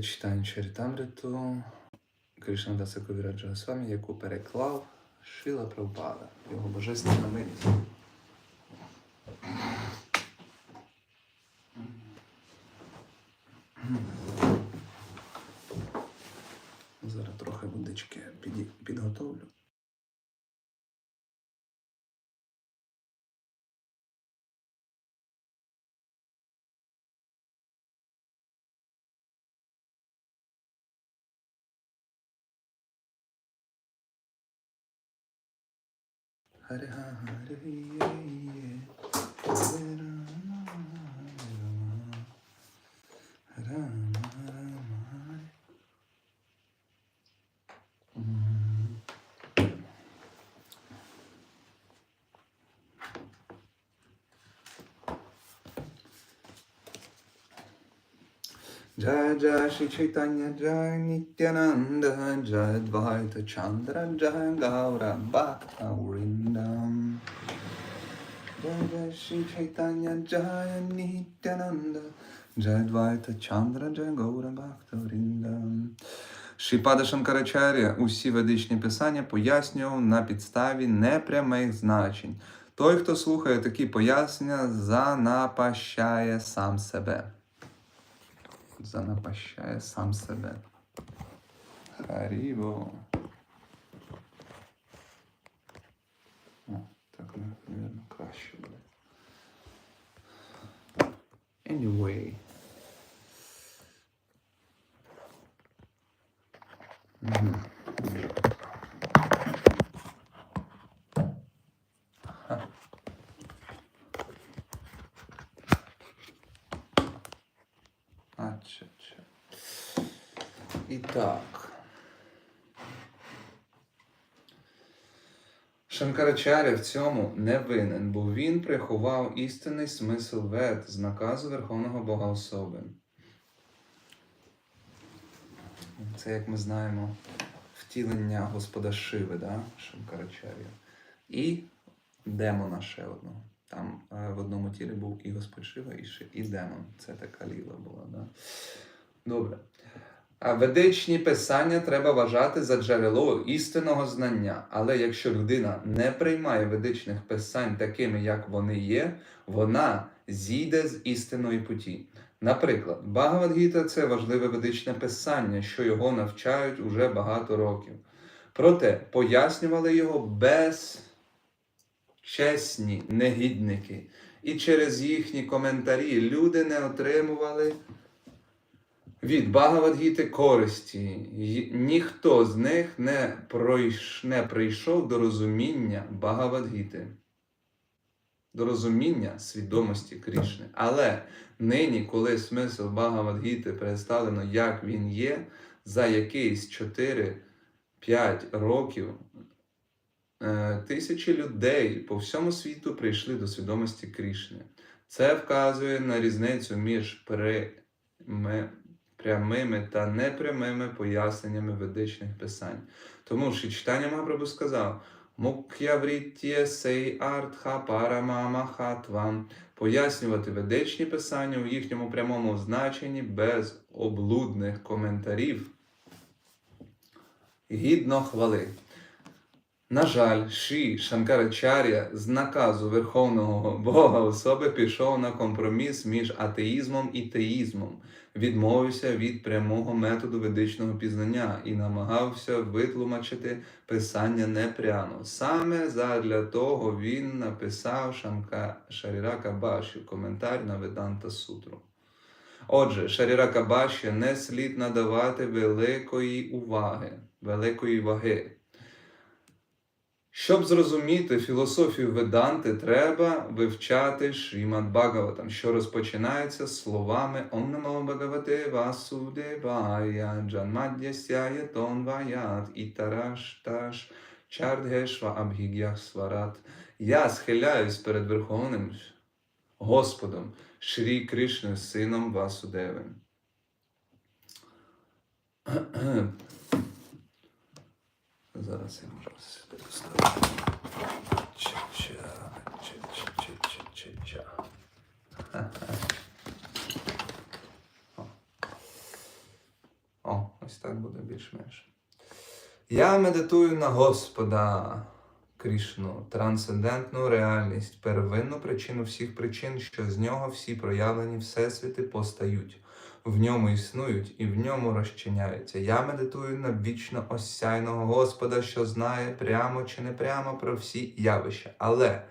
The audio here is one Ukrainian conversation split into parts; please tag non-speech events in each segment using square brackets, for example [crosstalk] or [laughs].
Читання Чарітамриту Кришна Даса Ковіраджа Свамі, яку переклав Шила Прабхупада, його божественна милість. Зараз трохи водички підготовлю. Харе Харе Є Є. Харе Рама Харе Рама. Рама Рама Харе. М. Jai Jai Shri Chaitanya Jai Nityananda Jai Advaita Chandra Jai Gaura Bhakta Vrindam Jai Jai Shri Chaitanya Jai Nityananda Jai Advaita Chandra Jai Gaura Bhakta Vrindam Шріпада Шанкарачаря усі ведичні писання пояснював на підставі непрямих значень. Той, хто слухає такі пояснення, занапащає сам себе занапащає сам себе. Харіво. О, так, напевно, краще буде. Anyway. Мгм. Ха. Ача, ча. І так. Шанкарачаря в цьому не винен, бо він приховав істинний смисл вед з наказу Верховного Бога особи. Це, як ми знаємо, втілення Господа Шиви, да? Шанкарачаря. І демона ще одного. Там е, в одному тілі був і Господь Шива, і, ще, і демон. Це така ліла була. Да? Добре. А ведичні писання треба вважати за джерело істинного знання. Але якщо людина не приймає ведичних писань такими, як вони є, вона зійде з істинної путі. Наприклад, Багавадгіта це важливе ведичне писання, що його навчають уже багато років. Проте пояснювали його без чесні негідники, і через їхні коментарі люди не отримували від Багавадгіти користі. Ніхто з них не, пройш... не прийшов до розуміння Багавадгіти, до розуміння свідомості Крішни. Але нині, коли смисл Багавадгіти представлено, як він є, за якийсь 4-5 років Е, Тисячі людей по всьому світу прийшли до свідомості Крішни. Це вказує на різницю між прями- прямими та непрямими поясненнями ведичних писань. Тому що читання Махапрабху сказав: Мук'явріттє сей артха парамамахатвам пояснювати ведичні писання у їхньому прямому значенні без облудних коментарів. Гідно хвали. На жаль, Ші Шанкарачаря з наказу Верховного Бога особи пішов на компроміс між атеїзмом і теїзмом, відмовився від прямого методу ведичного пізнання і намагався витлумачити писання непрямо. Саме задля того він написав Шанка Шарірака Баші коментар на Веданта Сутру. Отже, Шарірака Баші не слід надавати великої уваги, великої ваги. Щоб зрозуміти філософію Веданти, треба вивчати Шрімад Бхагаватам, що розпочинається словами Ом Намо Бхагавате Васудевая Джанмадясяя Тонваят Ітарашташ Чардгешва Абгігях Сварат. Я схиляюсь перед Верховним Господом Шрі Кришною, сином Васудевим. Зараз я можу поставити. Ча-ча, ча-ча-ча-ча-ча. О, ось так буде більш-менш. Я медитую на Господа Крішну, трансцендентну реальність, первинну причину всіх причин, що з нього всі проявлені всесвіти постають, в ньому існують і в ньому розчиняються. Я медитую на вічно осяйного Господа, що знає прямо чи не прямо про всі явища, але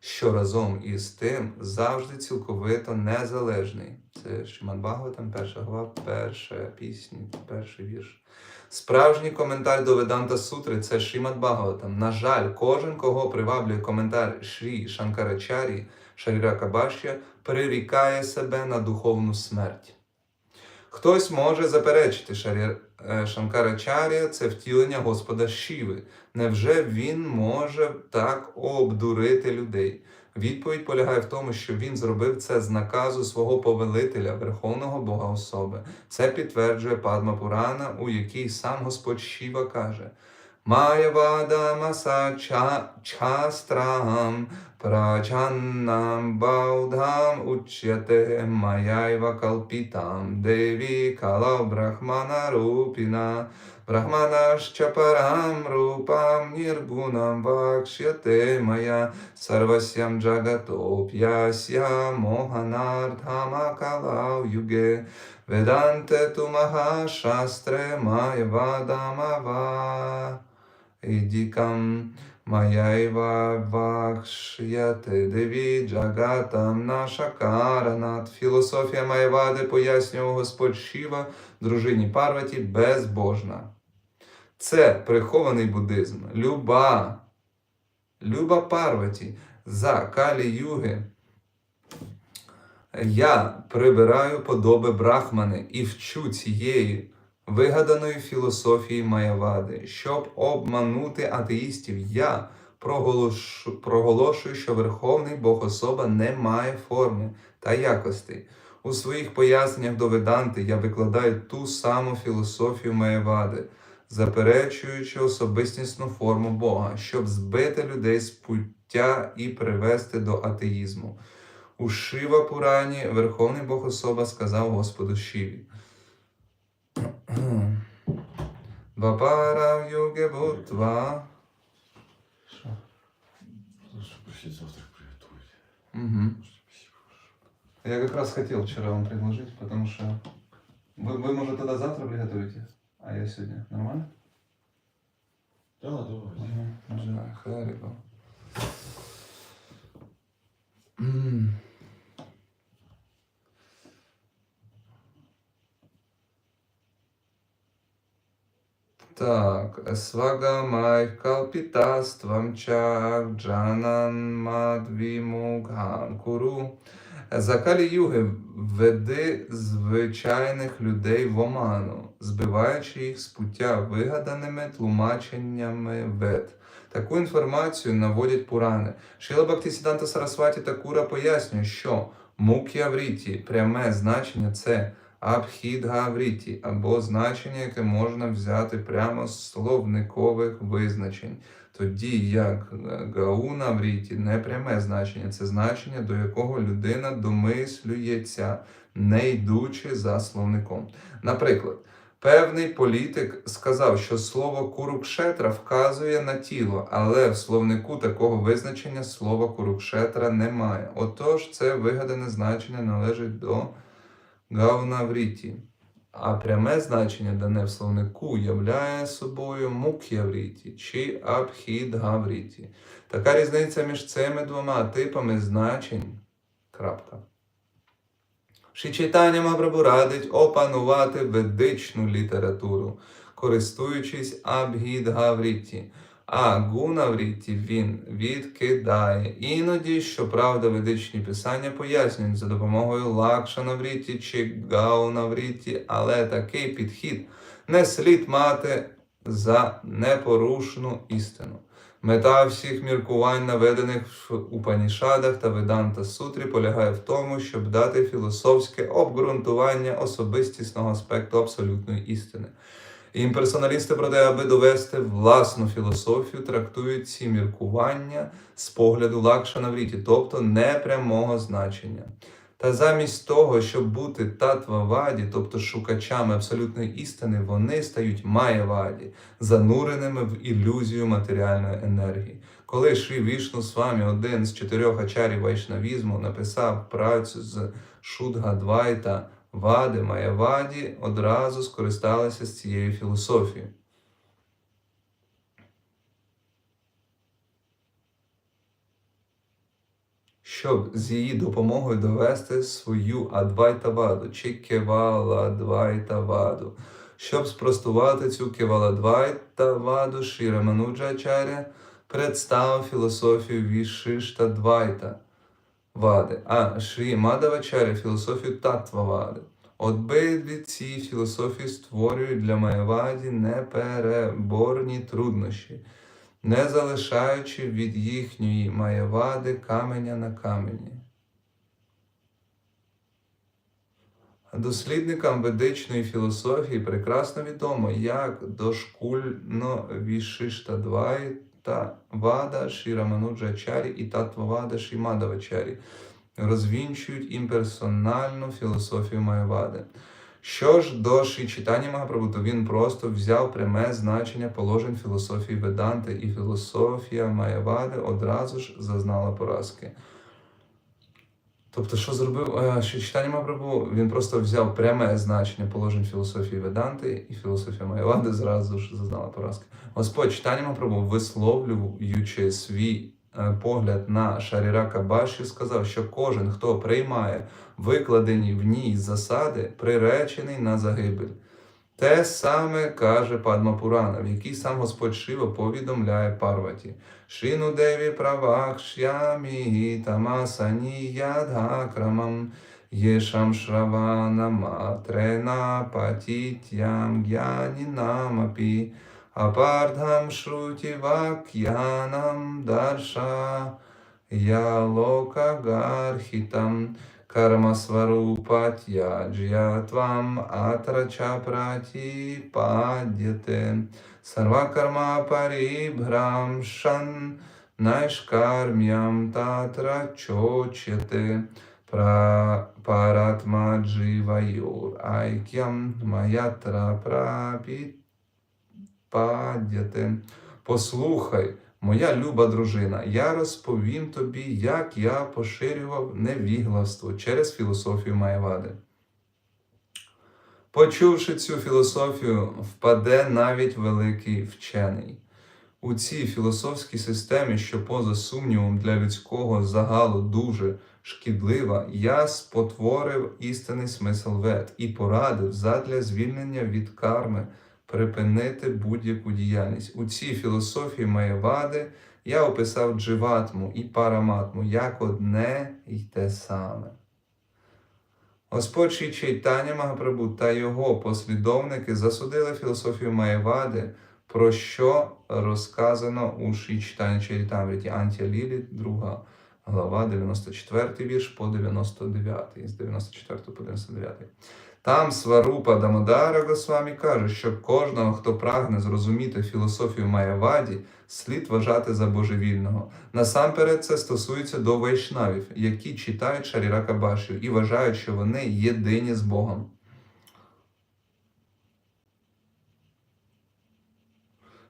що разом із тим завжди цілковито незалежний. Це Шиман Бхагаватам, перша глава, перша пісня, перший вірш. Справжній коментар до Веданта Сутри це Шримад Бхагаватам. На жаль, кожен, кого приваблює коментар Шрі Шанкарачарі Шаріра Кабашя, прирікає себе на духовну смерть. Хтось може заперечити е, Шанкарачаря це втілення Господа Шіви. Невже він може так обдурити людей? Відповідь полягає в тому, що він зробив це з наказу свого повелителя, Верховного Бога особи. Це підтверджує Падма Пурана, у якій сам Господь Шіва каже: Майявада маса ча, частрам прачаннам баудам учяте маяйва калпітам деві кала брахмана рупіна Брахманашча парам рупам ніргунам вакшяте мая сарвасям джагатоп'ясya моганардхама калав юге. Веданте тумаха шастре мая вадамава. Идикам Маяйва вакшяте деві джагатам наша каранат. Філософія Майвади пояснював Господь Шіва дружині Парваті безбожна. Це прихований буддизм. Люба, люба Парваті за калі юги. Я прибираю подоби брахмани і вчу цієї вигаданої філософії Маявади, щоб обманути атеїстів. Я проголошу, проголошую, що Верховний Бог особа не має форми та якостей. У своїх поясненнях до Веданти я викладаю ту саму філософію Маєвади, заперечуючи особистісну форму Бога, щоб збити людей з пуття і привести до атеїзму. У Шива Пурані Верховний Бог особа сказав Господу Шиві. Вапара в юге бутва. Що? Лучше просить завтрак приготовить. Угу. Я как раз хотел вчера вам предложить, потому что вы, вы может, тогда завтра приготовите, а я сегодня. Нормально? Да, давай. Угу. Знаю, Харибо. М. Так, свага майкалпітаствам чак джанан мадвімуган куру. За калі юги веди звичайних людей в оману, збиваючи їх з пуття вигаданими тлумаченнями вед. Таку інформацію наводять Пурани. Шіла Бактісіданта Сарасваті Такура пояснює, що мук'явріті пряме значення це абхідгавріті, або значення, яке можна взяти прямо з словникових визначень. Тоді як гаунавріті не пряме значення, це значення, до якого людина домислюється, не йдучи за словником. Наприклад, певний політик сказав, що слово курукшетра вказує на тіло, але в словнику такого визначення слова курукшетра немає. Отож, це вигадане значення належить до гаунавріті. А пряме значення, дане в словнику, являє собою мук'явріті чи абхідгавріті. Така різниця між цими двома типами значень. Крапка. Шичитання Мабрабу радить опанувати ведичну літературу, користуючись абгідгавріті. А гунавріті він відкидає. Іноді, щоправда, ведичні писання пояснюють за допомогою лакшанавріті чи гаунавріті, але такий підхід не слід мати за непорушну істину. Мета всіх міркувань, наведених в Упанішадах та Веданта Сутрі, полягає в тому, щоб дати філософське обґрунтування особистісного аспекту абсолютної істини. Імперсоналісти, проте, аби довести власну філософію, трактують ці міркування з погляду Лакшанавріті, тобто непрямого значення. Та замість того, щоб бути татваваді, тобто шукачами абсолютної істини, вони стають маєваді, зануреними в ілюзію матеріальної енергії. Коли Шрі Вішну Свамі, один з чотирьох ачарів вайшнавізму, написав працю з Шудгадвайта Вади Маяваді, одразу скористалися з цією філософією. щоб з її допомогою довести свою адвайтаваду чи кеваладвайтаваду. Щоб спростувати цю кеваладвайтаваду, Шіра Мануджачаря представив філософію Вішиштадвайта вади, а Шрі Мадавачаря філософію Татвавади. Обидві ці філософії створюють для Маяваді непереборні труднощі не залишаючи від їхньої маєвади каменя на камені. Дослідникам ведичної філософії прекрасно відомо, як дошкульно Вішиштадвай та Вада Шірамануджачарі і Татвавада Шімадавачарі розвінчують імперсональну філософію Майавади. Що ж до Ші читання Магапрабу, то він просто взяв пряме значення положень філософії Веданти, і філософія Майавади одразу ж зазнала поразки. Тобто, що зробив е, читання Магапрабу? Він просто взяв пряме значення положень філософії Веданти, і філософія Маявади зразу ж зазнала поразки. Господь читання Мапрабу, висловлюючи свій е, погляд на Шарірака Баші, сказав, що кожен, хто приймає викладені в ній засади, приречений на загибель. Те саме каже Падма Пурана, в якій сам Господь Шива повідомляє Парваті. Шину деві правах шямі тамасані ядгакрамам єшам шравана матрена патітям гянінамапі апардхам шруті вак'янам дарша ялока atracha prati padyate sarva karma paribhramshan naishkarmyam tatra chochate pra paratma jivayor aikyam mayatra prapi падяте. Послухай, моя люба дружина, я розповім тобі, як я поширював невігластво через філософію Маєвади. Почувши цю філософію, впаде навіть великий вчений. У цій філософській системі, що поза сумнівом для людського загалу дуже шкідлива, я спотворив істинний смисл вед і порадив задля звільнення від карми припинити будь-яку діяльність. У цій філософії Маєвади я описав дживатму і параматму як одне й те саме. Господь Чайтаня Магапрабу та його послідовники засудили філософію Маєвади, про що розказано у Ші Чайтаня Чарітамріті Антія Лілі, 2 глава, 94 вірш по 99, з 94 по 99. Там Сварупа Дамодара Госвамі каже, що кожного, хто прагне зрозуміти філософію Маяваді, слід вважати за божевільного. Насамперед це стосується до вайшнавів, які читають Шарірака Башію і вважають, що вони єдині з Богом.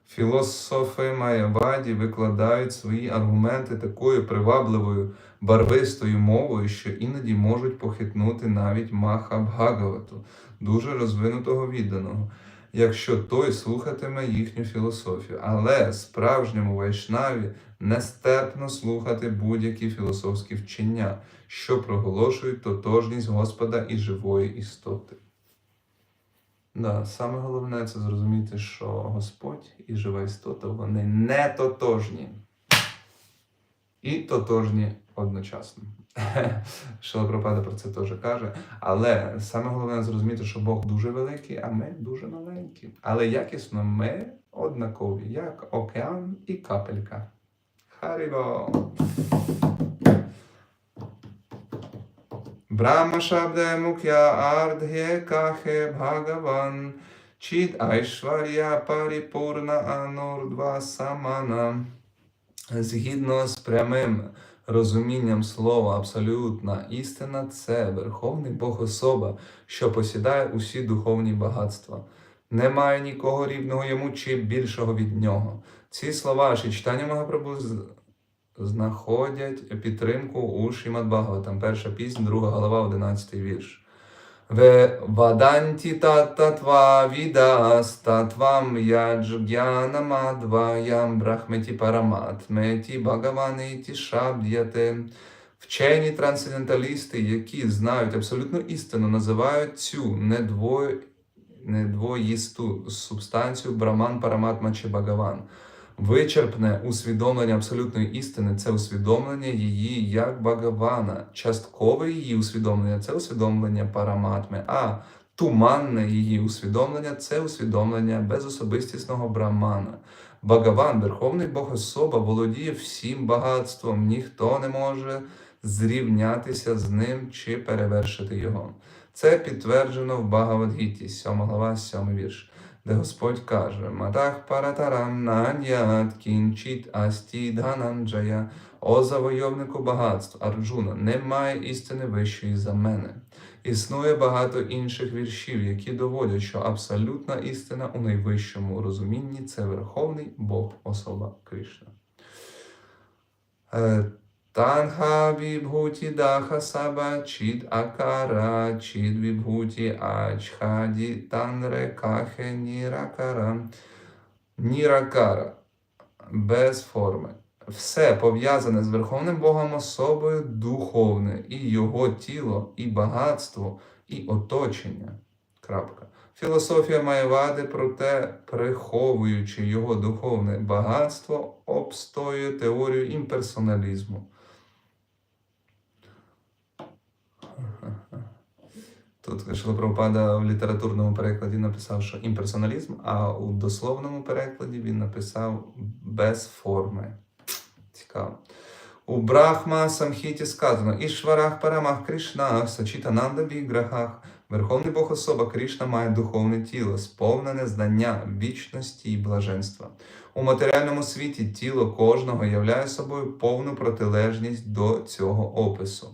Філософи Маяваді викладають свої аргументи такою привабливою барвистою мовою, що іноді можуть похитнути навіть Маха Бхагавату, дуже розвинутого відданого, якщо той слухатиме їхню філософію. Але справжньому вайшнаві нестерпно слухати будь-які філософські вчення, що проголошують тотожність Господа і живої істоти. Да, саме головне це зрозуміти, що Господь і жива істота вони не тотожні. І тотожні одночасно. [laughs] Шилапропада про це теж каже. Але саме головне зрозуміти, що Бог дуже великий, а ми дуже маленькі. Але якісно ми однакові, як океан і капелька. Харіво! Брахма Шабде Мукя Ардгє Кахе Бхагаван Чід Айшварія Паріпурна Анурдва Самана. Згідно з прямим Розумінням слова абсолютна істина це Верховний Бог особа, що посідає усі духовні багатства. Немає нікого рівного йому чи більшого від нього. Ці слова чи читання Магапрабу знаходять підтримку у Шімад Бхагаватам, перша пісня, друга глава, одинадцятий вірш. Ваданті тататва відас татвам яджгянамадваям брахметі парамат меті багавани ті шабд'яте. Вчені трансценденталісти, які знають абсолютну істину, називають цю недво... недвоїсту субстанцію Браман Параматма чи Багаван. Вичерпне усвідомлення абсолютної істини це усвідомлення її як Багавана. Часткове її усвідомлення це усвідомлення Параматми, а туманне її усвідомлення це усвідомлення безособистісного Брамана. Багаван, Верховний Бог особа, володіє всім багатством, ніхто не може зрівнятися з ним чи перевершити його. Це підтверджено в Багавадгіті, 7 глава, 7 вірш де Господь каже: Матах паратарам нанят кінчіт асті дhananджая, о завойовнику багатств Арджуна, немає істини вищої за мене. Існує багато інших віршів, які доводять, що абсолютна істина у найвищому розумінні це Верховний Бог особа Кришна. Танха вібгуті даха саба чід акара, чід вібгуті ачхаді танре кахе ніракара. Ніракара без форми. Все пов'язане з Верховним Богом особою духовне, і його тіло, і багатство, і оточення. Крапка. Філософія Майвади, проте, приховуючи його духовне багатство, обстоює теорію імперсоналізму. Тут Шилопропада в літературному перекладі написав, що імперсоналізм, а у дословному перекладі він написав без форми. Цікаво. У Брахма Самхіті сказано: Ішварах Парамах Кришна, Сачітананда Віграхах. Верховний Бог особа Кришна має духовне тіло, сповнене знання вічності і блаженства. У матеріальному світі тіло кожного являє собою повну протилежність до цього опису.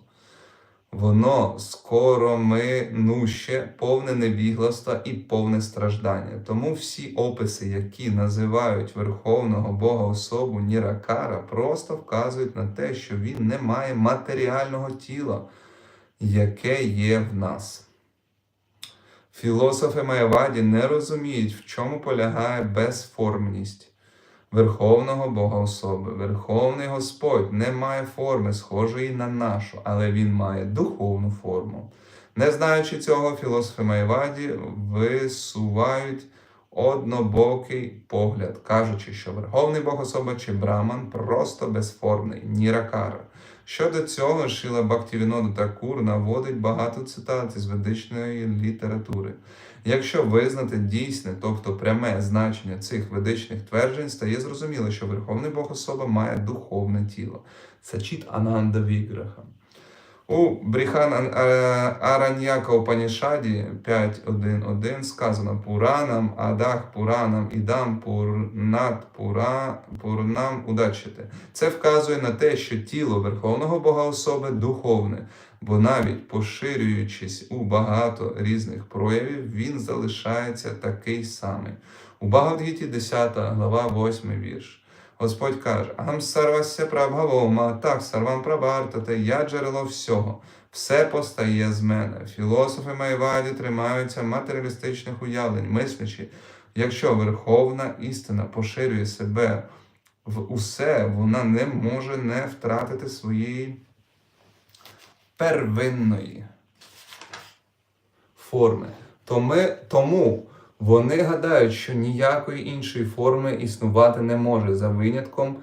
Воно скороминуще, повне невігластва і повне страждання. Тому всі описи, які називають Верховного Бога особу Ніракара, просто вказують на те, що він не має матеріального тіла, яке є в нас. Філософи Майаваді не розуміють, в чому полягає безформність Верховного Бога особи. Верховний Господь не має форми, схожої на нашу, але Він має духовну форму. Не знаючи цього, філософи Майваді висувають однобокий погляд, кажучи, що Верховний Бог особа чи Браман просто безформний, ніракара. Щодо цього, Шіла Бактівінода Такур наводить багато цитат із ведичної літератури. Якщо визнати дійсне, тобто пряме значення цих ведичних тверджень, стає зрозуміло, що Верховний Бог особа має духовне тіло. Сачіт Ананда Віграха. У Бріхан Ан- Ара- Араньяка Упанішаді 5.1.1 сказано Пуранам, Адах Пуранам, Ідам Пурнат Пура, Пурнам удачити. Це вказує на те, що тіло Верховного Бога особи духовне, бо навіть поширюючись у багато різних проявів, він залишається такий самий. У Багавдгіті 10 глава 8 вірш. Господь каже: Агам сарвася прабхавома, так сарвам прабартате, я джерело всього. Все постає з мене. Філософи Майваді тримаються матеріалістичних уявлень, мислячи, якщо верховна істина поширює себе в усе, вона не може не втратити своєї первинної форми. Томи- Тому вони гадають, що ніякої іншої форми існувати не може за винятком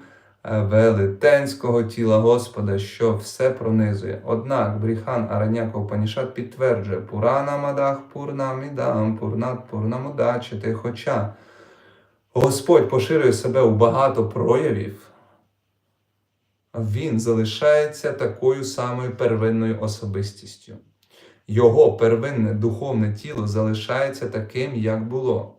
е, велетенського тіла Господа, що все пронизує. Однак Бріхан Араняка Панішат підтверджує Пурана Мадах Пурнам Ідам Пурнат Пурнамудачити. Хоча Господь поширює себе у багато проявів, він залишається такою самою первинною особистістю. Його первинне духовне тіло залишається таким, як було.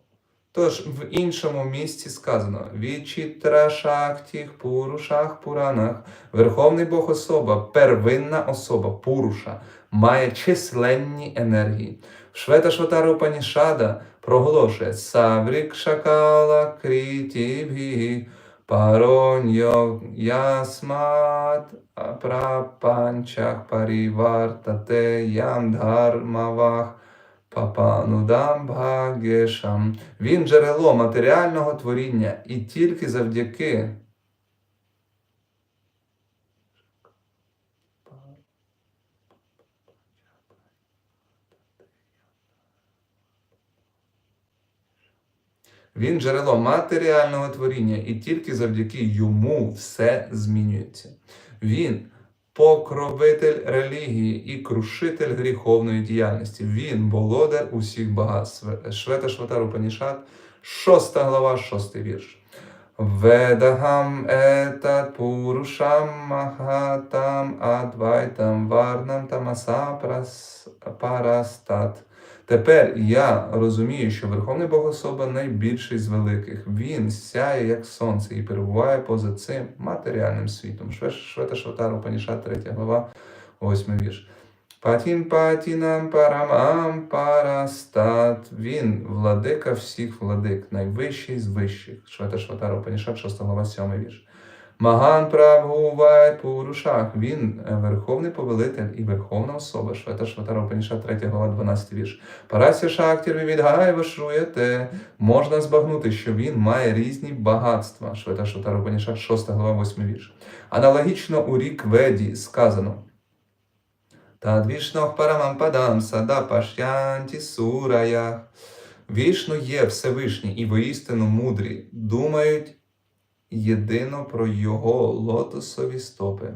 Тож в іншому місці сказано Вічітра Шактіх Пурушах Пуранах. Верховний Бог особа, первинна особа, Пуруша, має численні енергії. Швета Шватара Панішада проголошує Саврік Шакала Крітібгі Пароньо Ясмат Прапанчах Парівартате Ямдharмавах Папанудам Бхагешам. Він джерело матеріального творіння і тільки завдяки Він джерело матеріального творіння, і тільки завдяки йому все змінюється. Він покровитель релігії і крушитель гріховної діяльності. Він володар усіх багатств. Швета Шватару Панішат, 6 глава, 6 вірш. Ведагам етат пурушам махатам адвайтам варнам тамаса парастат. Тепер я розумію, що Верховний Бог особа найбільший з великих. Він сяє як сонце і перебуває поза цим матеріальним світом. Швета Шватару Паніша, 3 глава, 8 вірш. Патін патінам парамам парастат. Він владика всіх владик, найвищий з вищих. Швета Шватару Паніша, 6 глава, 7 вірш. Маган Прабгувай Пурушах. Він е, верховний повелитель і верховна особа. Швета Шватара Паніша, 3 глава, 12 вірш. Парасya Шактір Вівідгай Вашруєте. Можна збагнути, що він має різні багатства. Швета Шватара Паніша, 6 глава, 8 вірш. Аналогічно у рік Веді сказано. Тад вішнох парамам падам сада пашянті сураях. Вішну є Всевишній і воістину мудрі, думають єдино про його лотосові стопи.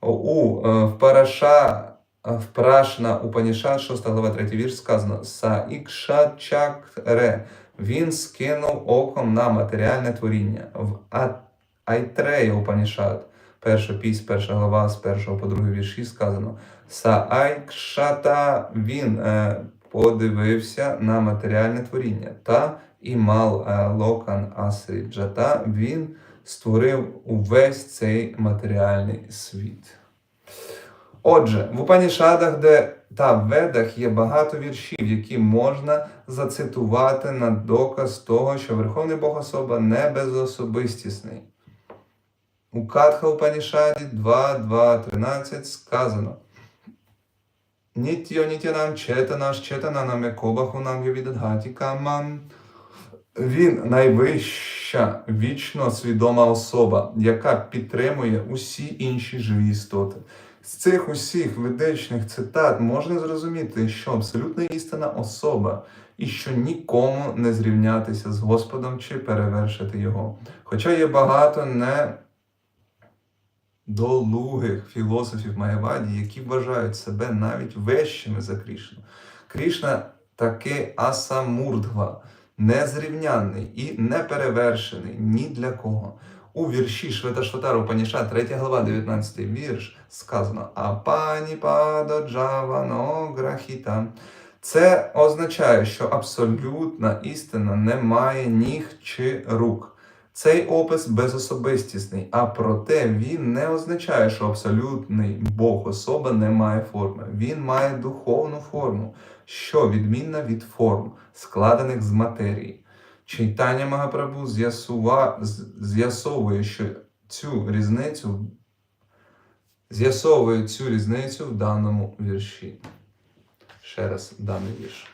У е, в Параша, е, в Прашна Упаніша, 6 глава 3 вірш сказано Са ікша чакре. Він скинув оком на матеріальне творіння. В Айтрея Упанішат, перша пісь, перша глава з першого по другий вірші сказано Са Айкшата він е, подивився на матеріальне творіння та Імал е, Локан Асрі Джата, він створив увесь цей матеріальний світ. Отже, в Упанішадах, де та Ведах є багато віршів, які можна зацитувати на доказ того, що Верховний Бог особа не безособистісний. У Катха Упанішаді 2, 2, 13 сказано. Нітьо нітянам четанаш четананам екобаху нам віддадгаті камам. Він найвища вічно свідома особа, яка підтримує усі інші живі істоти. З цих усіх ведичних цитат можна зрозуміти, що абсолютна істина особа і що нікому не зрівнятися з Господом чи перевершити його. Хоча є багато не долугих філософів Маєваді, які вважають себе навіть вещими за Крішну. Крішна таки асамурдва, незрівнянний і неперевершений ні для кого. У вірші Шветашватару Паніша, 3 глава, 19 вірш, сказано Апані падо джавано грахіта. Це означає, що абсолютна істина не має ніг чи рук. Цей опис безособистісний, а проте він не означає, що абсолютний Бог особа не має форми. Він має духовну форму, що відмінна від форм, складених з матерії. Читання Магапрабу з'ясовує, що цю різницю з'ясовує цю різницю в даному вірші. Ще раз даний вірш.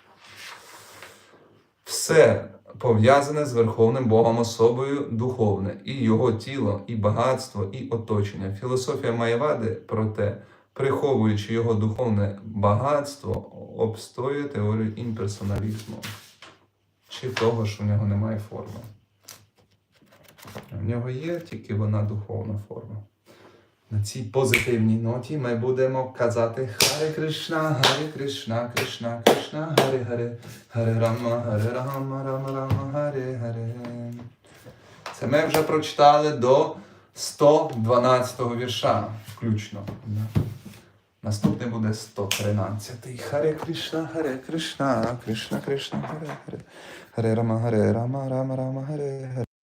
Все пов'язане з Верховним Богом особою духовне, і його тіло, і багатство, і оточення. Філософія Маєвади, проте, приховуючи його духовне багатство, обстоює теорію імперсоналізму. Чи того, що в нього немає форми. В нього є тільки вона духовна форма. На цій позитивній ноті ми будемо казати Харе Кришна, Харе Кришна, Кришна, Кришна, Харе Харе, Харе Рама, Харе Рама, Рама Рама, Харе Харе. Це ми вже прочитали до 112 вірша включно. Наступний буде 113. Харе Кришна, Харе Кришна, Кришна Кришна, Харе Харе. Харе Рама, Харе Рама, Рама Рама, Харе Харе.